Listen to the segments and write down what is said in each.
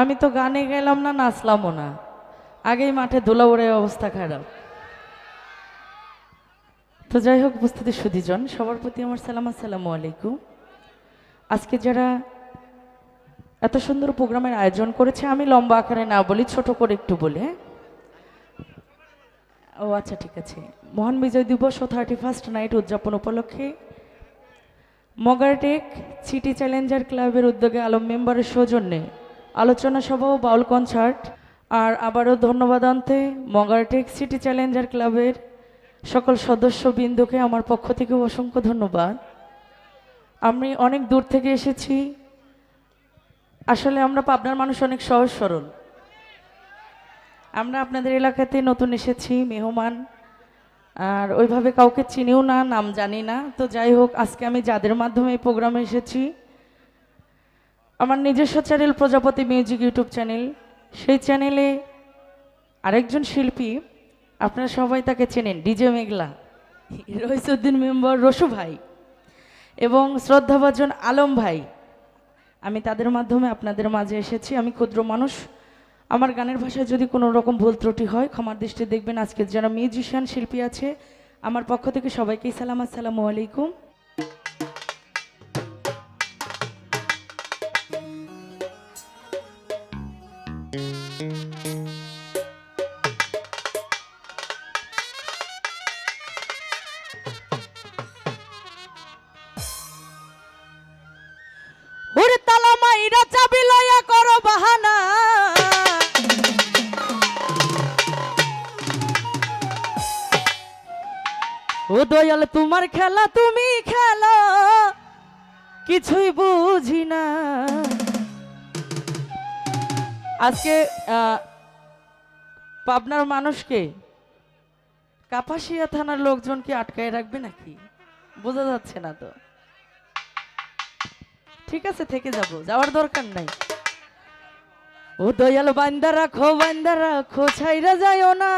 আমি তো গানে গেলাম না, নাচলামও না। আগেই মাঠে ধুলা উড়ে অবস্থা খারাপ। তো যাই হোক, উপস্থিতি সুদীজন, সবার প্রতি আমার সালাম, আসসালামু আলাইকুম। আজকে যারা এত সুন্দর প্রোগ্রামের আয়োজন করেছে, আমি লম্বা আকারে না বলি, ছোট করে একটু বলে হ্যাঁ? ও আচ্ছা ঠিক আছে। মহান বিজয় দিবস ও থার্টি ফার্স্ট নাইট উদযাপন উপলক্ষে মগারটেক সিটি চ্যালেঞ্জার ক্লাবের উদ্যোগে আলম মেম্বারের সৌজন্যে আলোচনা সভা ও বাউল কনসার্ট আর আবারও ধন্যবাদ আনতে মগারটেক সিটি চ্যালেঞ্জার ক্লাবের সকল সদস্যবৃন্দকে আমার পক্ষ থেকে অসংখ্য ধন্যবাদ। আমি অনেক দূর থেকে এসেছি। আসলে আমরা পাবনার মানুষ অনেক সহজ সরল। আমরা আপনাদের এলাকাতে নতুন এসেছি, মেহমান। আর ওইভাবে কাউকে চিনিও না, নাম জানি না। তো যাই হোক, আজকে আমি যাদের মাধ্যমে এই প্রোগ্রামে এসেছি আমার নিজস্ব channel Prajapati music YouTube channel সেই চ্যানেলে আরেকজন শিল্পী, আপনারা সবাই তাকে চেনেন, ডিজে মেঘলা। রইসুদ্দিন মেম্বার রসু ভাই এবং শ্রদ্ধাভাজন আলম ভাই। আমি তাদের মাধ্যমে আপনাদের মাঝে এসেছি। আমি ক্ষুদ্র মানুষ। আমার গানের ভাষায় যদি কোনো রকম ভুল ত্রুটি হয়, ক্ষমার দৃষ্টি দেখবেন আজকে যারা মিউজিশিয়ান শিল্পী আছে, আমার পক্ষ থেকে সবাইকেই সালাম, আসসালামু আলাইকুম। দয়াল তোমার খেলা তুমি খেলো কিছুই বুঝি না। আজকে পাবনার মানুষকে কাপাসিয়া থানার লোকজনকে আটকায় রাখবে নাকি? বোঝা যাচ্ছে না তো। ঠিক আছে, থেকে যাব, যাওয়ার দরকার নাই। ও দয়াল, বান্দা রাখো বান্দা রাখো, ছাইরা যাইও না।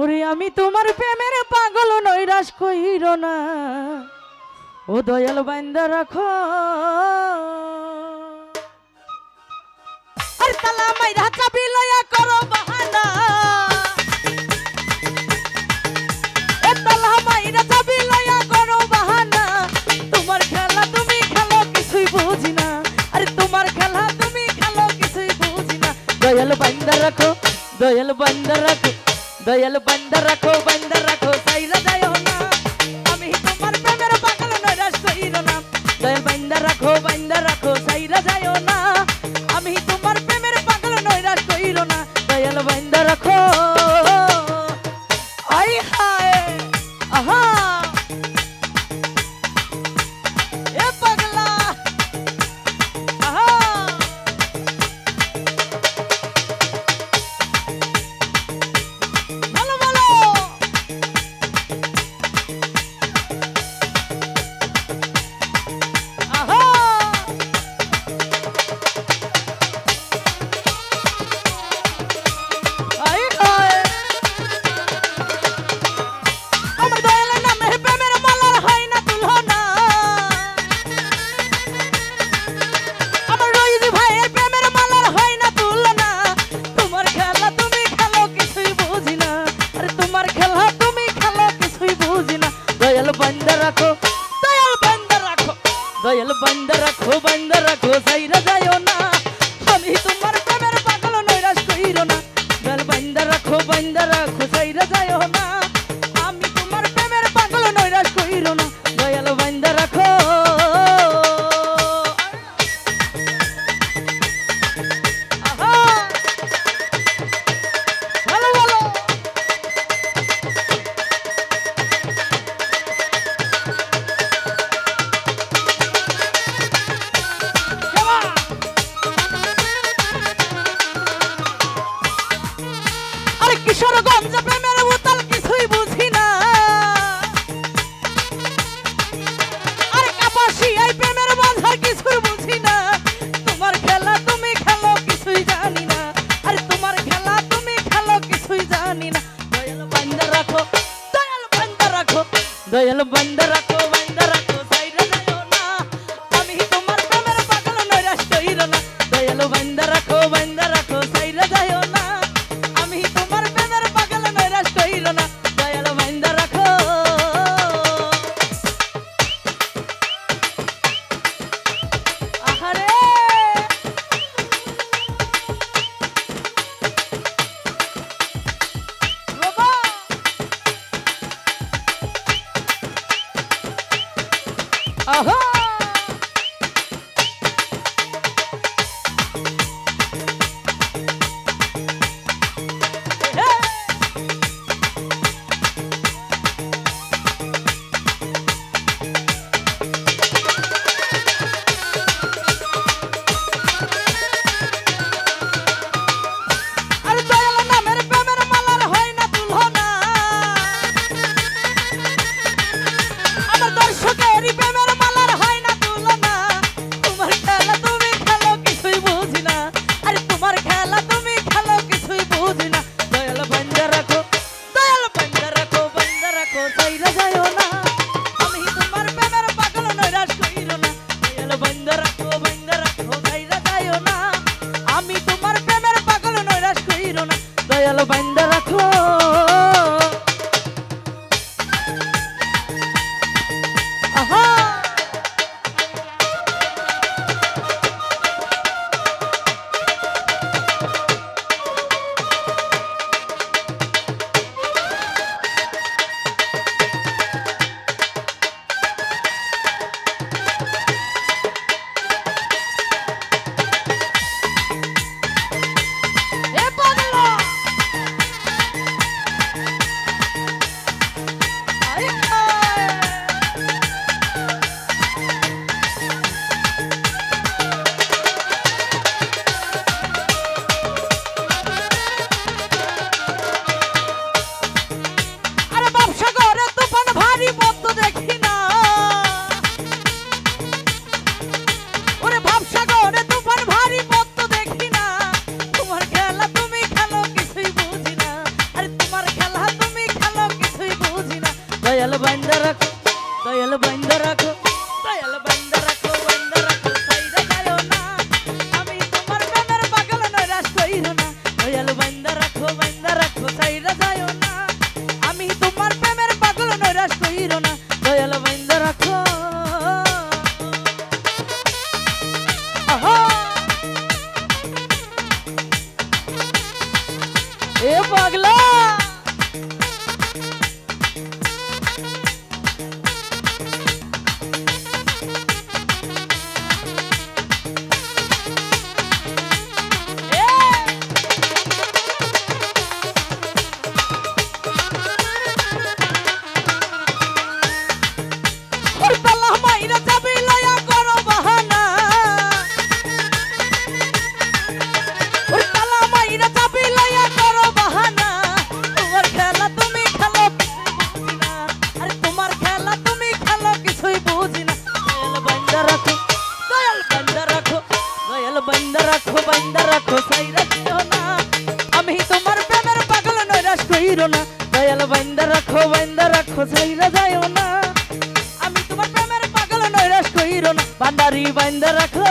ওরে, আমি তোমার প্রেমের পাগল, নৈরাশ কইর না। ও দয়াল, বান্দা রাখো। তালা মাইরা চাবি লয়া করো বাহানা। করো বাহানা। তোমার খেলা তুমি খেলো, কিছুই বুঝি আরে তোমার খেলা তুমি খেলো, কিছুই বুঝি না। দয়াল বান্দা রাখো, দয়াল বান্দা রাখো, দয়াল বান্দা রাখো বান্দা রাখো সাইরা যায় না। আমি তোমার প্রেমের পাগল নৈরাশ কইরো না। রাখো, বান্দা রাখো সাইরা যায় না। আমি তোমার কইরো না দয়াল বাইন্দা রাখো। আই হায়। সাইরা না বন্ধ রাখো বন্ধ রাখো, সাইরা দেও না। আমি তোমার প্রেমের পাগল নৈরাশ হইর না। দয়ালু, বন্ধ রাখো বন্ধ রাখো, সাইরা দেও না। আমি তোমার প্রেমের পাগল নৈরাশ হইর না। Oh. close. কইরো না। দয়াল বাইন্দা রাখো বাইন্দা রাখো, ছাইরা যায়ও না। আমি তোমার প্রেমের পাগল নৈরাশ কইরো না। বান্দারি বাইন্দা রাখো।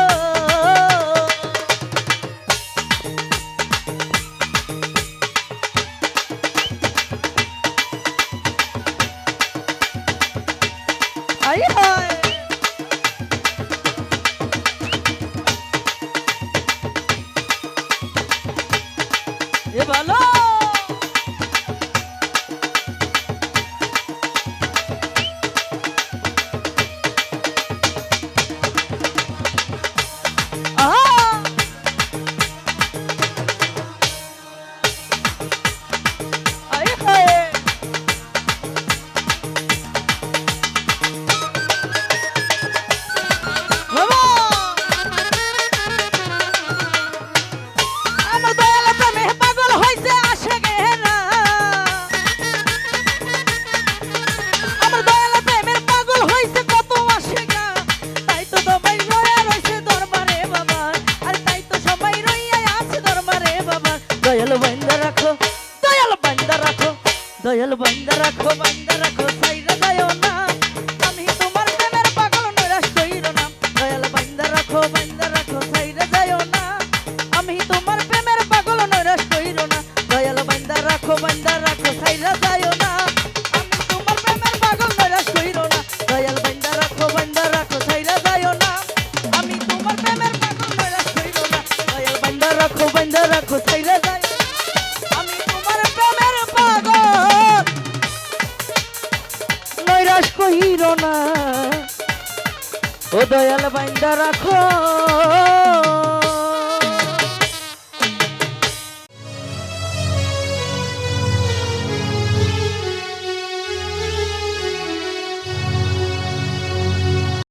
আই হায় এ ভালো না। ও দয়াল বাইন্দা রাখো।